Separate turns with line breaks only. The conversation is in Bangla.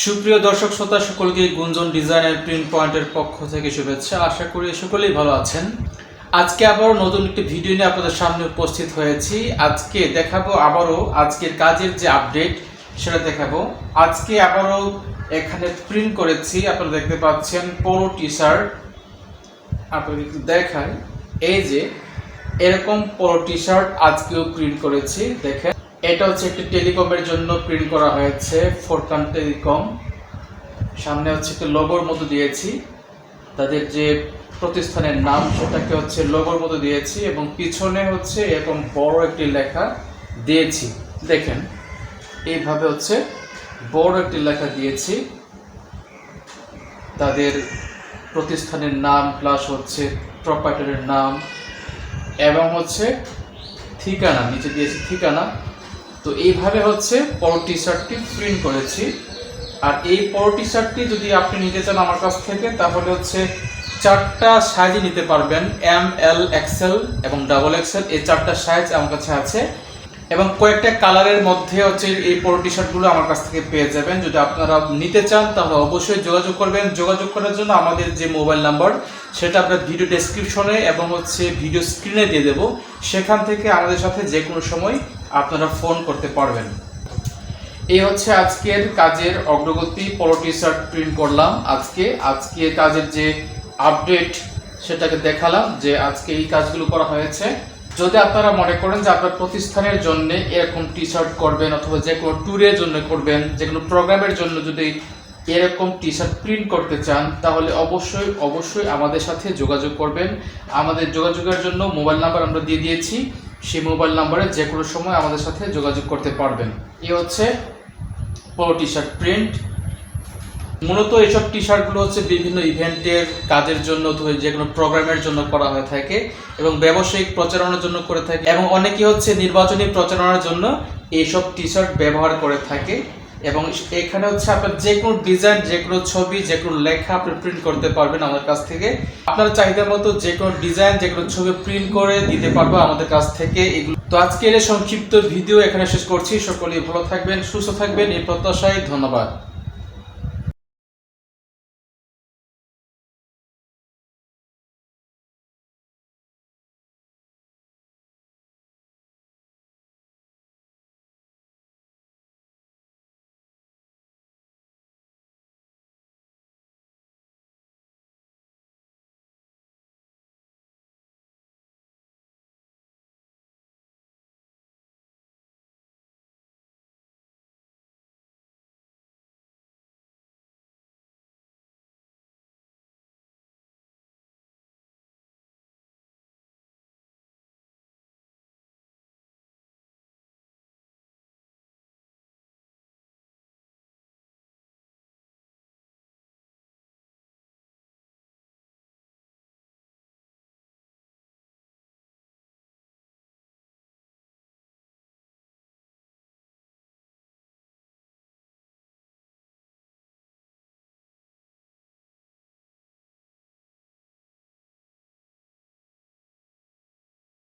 সুপ্রিয় দর্শক, শ্রোতা সকলকে গুঞ্জন ডিজাইন অ্যান্ড প্রিন্ট পয়েন্টের পক্ষ থেকে শুভেচ্ছা। আশা করি সকলেই ভালো আছেন। আজকে আবারও নতুন একটি ভিডিও নিয়ে আপনাদের সামনে উপস্থিত হয়েছি। আজকে দেখাবো আবারও আজকের কাজের যে আপডেট, সেটা দেখাবো। আজকে আবারও এখানে প্রিন্ট করেছি, আপনারা দেখতে পাচ্ছেন পোলো টি শার্ট আপনাদের একটু দেখাই। এই যে, এরকম পোলো টি শার্ট আজকেও প্রিন্ট করেছি, দেখেন। এটা হচ্ছে একটি টেলিকমের জন্য প্রিন্ট করা হয়েছে, ফোরকান টেলিকম। সামনে হচ্ছে একটি লোগোর মতো দিয়েছি। তাদের যে প্রতিষ্ঠানের নাম, সেটাকে হচ্ছে লোগোর মতো দিয়েছি এবং পিছনে হচ্ছে এরকম বড় একটি লেখা দিয়েছি। দেখেন, এইভাবে হচ্ছে বড় একটি লেখা দিয়েছি। তাদের প্রতিষ্ঠানের নাম প্লাস হচ্ছে প্রপার্টারের নাম এবং হচ্ছে ঠিকানা, নিচে দিয়েছি ঠিকানা। তো এইভাবে হচ্ছে পরো টি শার্টটি প্রিন্ট করেছি। আর এই পরো টি শার্টটি যদি আপনি নিতে চান আমার কাছ থেকে, তাহলে হচ্ছে চারটা সাইজে নিতে পারবেন এম এল এক্সেল এবং ডাবল এক্সেল এই চারটা সাইজ আমার কাছে আছে। এবং কয়েকটা কালারের মধ্যে হচ্ছে এই পরো টি শার্টগুলো আমার কাছ থেকে পেয়ে যাবেন। যদি আপনারা নিতে চান, তাহলে অবশ্যই যোগাযোগ করবেন। যোগাযোগ করার জন্য আমাদের যে মোবাইল নাম্বার সেটা আপনার ভিডিও ডেসক্রিপশনে এবং হচ্ছে ভিডিও স্ক্রিনে দিয়ে দেবো। সেখান থেকে আমাদের সাথে যে কোনো সময় আপনারা ফোন করতে পারবেন। এই হচ্ছে আজকের কাজের অগ্রগতি, পলো টি শার্ট প্রিন্ট করলাম। আজকে আজকে কাজের যে আপডেট সেটাকে দেখালাম যে আজকে এই কাজগুলো করা হয়েছে। যদি আপনারা মনে করেন যে আপনার প্রতিষ্ঠানের জন্য এরকম টি শার্ট করবেন অথবা যে কোনো ট্যুরের জন্য করবেন, যে কোনো প্রোগ্রামের জন্য যদি এরকম টি শার্ট প্রিন্ট করতে চান, তাহলে অবশ্যই অবশ্যই আমাদের সাথে যোগাযোগ করবেন। আমাদের যোগাযোগের জন্য মোবাইল নাম্বার আমরা দিয়ে দিয়েছি। সেই মোবাইল নাম্বারে যে কোনো সময় আমাদের সাথে যোগাযোগ করতে পারবেন। এ হচ্ছে পোলো টি শার্ট প্রিন্ট মূলত এসব টি শার্টগুলো হচ্ছে বিভিন্ন ইভেন্টের কাজের জন্য যে কোনো প্রোগ্রামের জন্য করা হয়ে থাকে এবং ব্যবসায়িক প্রচারণার জন্য করে থাকে এবং অনেকে হচ্ছে নির্বাচনী প্রচারণার জন্য এইসব টি শার্ট ব্যবহার করে থাকে। এবং এখানে হচ্ছে আপনার যে কোনো ডিজাইন যে কোনো ছবি, যে কোনো লেখা আপনি প্রিন্ট করতে পারবেন আমাদের কাছ থেকে। আপনার চাহিদা মতো যে কোনো ডিজাইন যে কোনো ছবি প্রিন্ট করে দিতে পারব আমাদের কাছ থেকে এগুলো। তো আজকের সংক্ষিপ্ত ভিডিও এখানে শেষ করছি। সকলেই ভালো থাকবেন, সুস্থ থাকবেন। এই প্রত্যাশায় ধন্যবাদ।